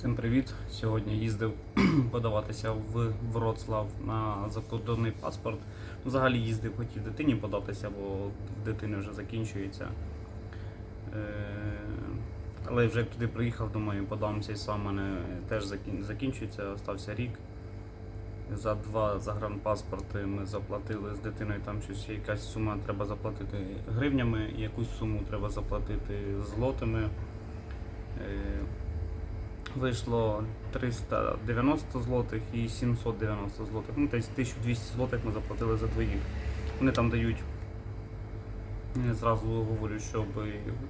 Всім привіт! Сьогодні їздив подаватися в Вроцлав на закордонний паспорт. Взагалі їздив, хотів дитині податися, бо в дитини вже закінчується. Е, Але вже як туди приїхав, думаю, подамся і сам мене теж закінчується, остався рік. За два загранпаспорти ми заплатили з дитиною, там щось якась сума треба заплатити гривнями, якусь суму треба заплатити злотими. Вийшло 390 злотих і 790 злотих. Ну, тобто 1200 злотих ми заплатили за двоїх. Вони там дають, я зразу говорю, щоб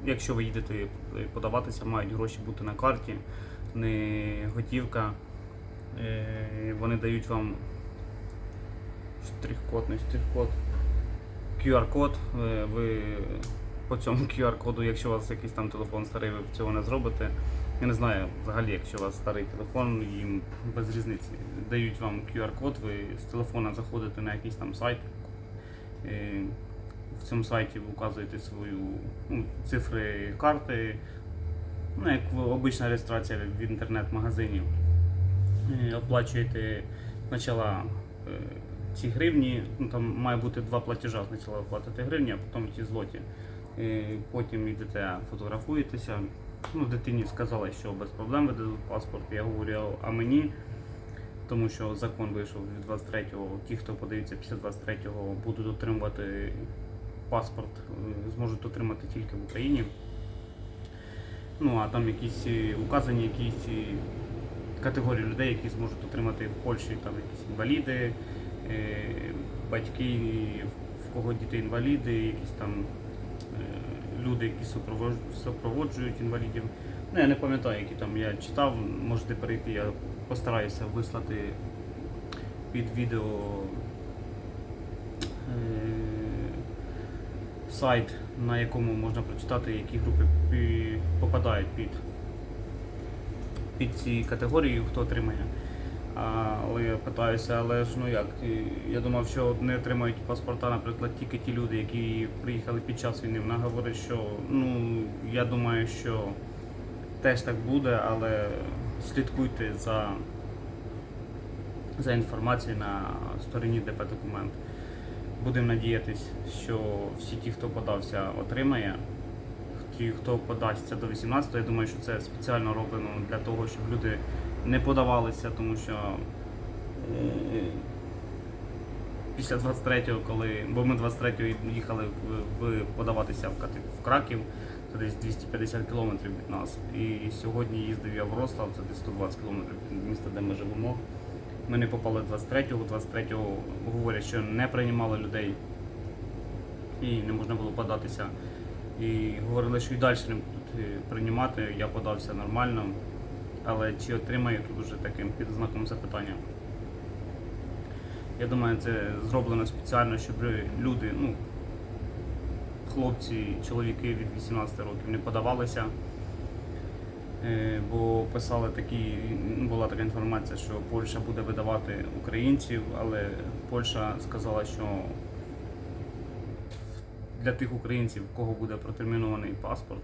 якщо ви їдете подаватися, мають гроші бути на карті, не готівка. Е, Вони дають вам штрих-код, не штрих-код, QR-код. Е, Ви по цьому QR-коду, якщо у вас якийсь там телефон старий, ви цього не зробите. Я не знаю, взагалі, якщо у вас старий телефон, їм без різниці. Дають вам QR-код, ви з телефона заходите на якийсь там сайт. В цьому сайті ви вказуєте свою ну, цифри карти, ну, як обична реєстрація в інтернет-магазині. Оплачуєте спочатку е, ці гривні, ну, там має бути два платежа. Спочатку платите гривні, а потім ті злоті. Е, Потім йдете, фотографуєтеся. Ну, дитині сказали, що без проблем видадуть паспорт. Я говорю, а мені, тому що закон вийшов від 23-го, ті, хто подивиться після 23-го, будуть отримувати паспорт, е, зможуть отримати тільки в Україні. Ну, а там якісь е, указані якісь категорії людей, які зможуть отримати в Польщі там якісь інваліди, батьки, в кого діти інваліди, якісь там люди, які супроводжують, супроводжують інвалідів. Ну, я не пам'ятаю, які там я читав, можете перейти, я постараюся вислати під відео е, сайт, на якому можна прочитати, які групи попадають під, під ці категорії, хто отримає. Але я питаюся, але ж ну як? Я думав, що не отримають паспорта, наприклад, тільки ті люди, які приїхали під час війни. Вона говорить, що ну я думаю, що теж так буде, але слідкуйте за, за інформацією на стороні ДП документ. Будемо надіятись, що всі ті, хто подався, отримає. Ті, хто подасться до 18, я думаю, що це спеціально роблено для того, щоб люди не подавалися, тому що е, після 23-го, коли, бо ми 23-го їхали в, подаватися в Краків, це десь 250 кілометрів від нас. І сьогодні їздив я в Рослав, це десь 120 кілометрів від міста, де ми живемо. Ми не попали 23-го, 23-го говорять, що не приймали людей і не можна було податися. І говорили, що і далі не будуть е, приймати. Я подався нормально, але чи отримаю тут уже таким під знаком запитання. Я думаю, це зроблено спеціально, щоб люди, ну, хлопці, чоловіки від 18 років не подавалися. Е, Бо писали такі, була така інформація, що Польща буде видавати українців, але Польща сказала, що для тих українців, в кого буде протермінований паспорт,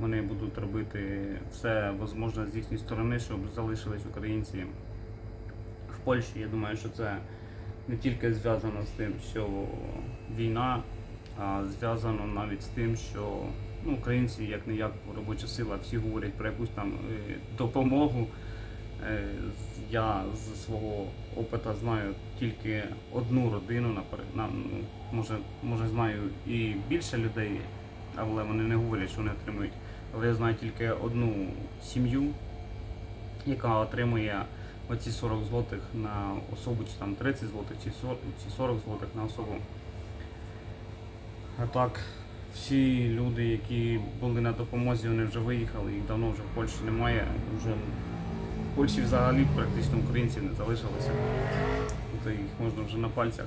вони будуть робити все можливе з їхньої сторони, щоб залишились українці в Польщі. Я думаю, що це не тільки зв'язано з тим, що війна, а зв'язано навіть з тим, що ну, українці як не як робоча сила, всі говорять про якусь там е, допомогу. Е, Я з свого опиту знаю тільки одну родину, ну, може, може знаю і більше людей, але вони не говорять, що вони отримують. Але я знаю тільки одну сім'ю, яка отримує оці 40 злотих на особу, чи там 30 злотих, чи 40, чи 40 злотих на особу. А так, всі люди, які були на допомозі, вони вже виїхали, їх давно вже в Польщі немає. Вже Польщі взагалі практично українців не залишилося. Тобто їх можна вже на пальцях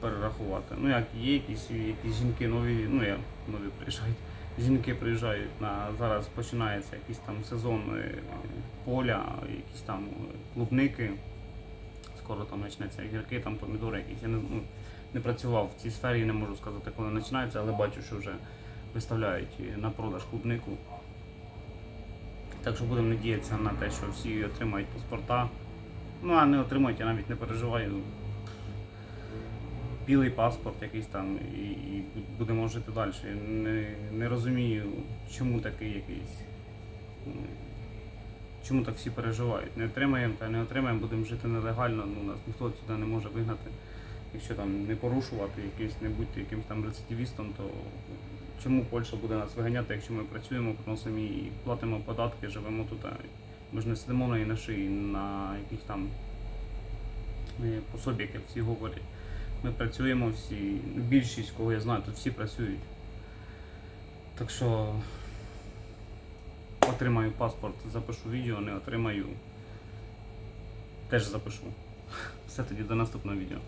перерахувати. Ну як є якісь, якісь жінки нові, ну я нові приїжджають. Жінки приїжджають на зараз починається якийсь там сезон е, поля, якісь там клубники. Скоро там почнеться гірки, там помідори якісь. Я не, ну, не працював в цій сфері, не можу сказати, коли починається, але бачу, що вже виставляють на продаж клубнику. Так що будемо надіятися на те, що всі отримають паспорта. Ну, а не отримають, я навіть не переживаю. Білий паспорт якийсь там і, і будемо жити далі. Не, не розумію, чому такий якийсь. Чому так всі переживають? Не отримаємо та не отримаємо, будемо жити нелегально, ну нас ніхто сюди не може вигнати. Якщо там не порушувати якийсь, не бути якимось там рецидивістом, то чому Польща буде нас виганяти, якщо ми працюємо, приносимо і платимо податки, живемо тут. Ми ж не сидимо на шиї на якісь там е, пособі, як всі говорять. Ми працюємо всі, більшість, кого я знаю, тут всі працюють. Так що отримаю паспорт, запишу відео, не отримаю, теж запишу. Все тоді до наступного відео.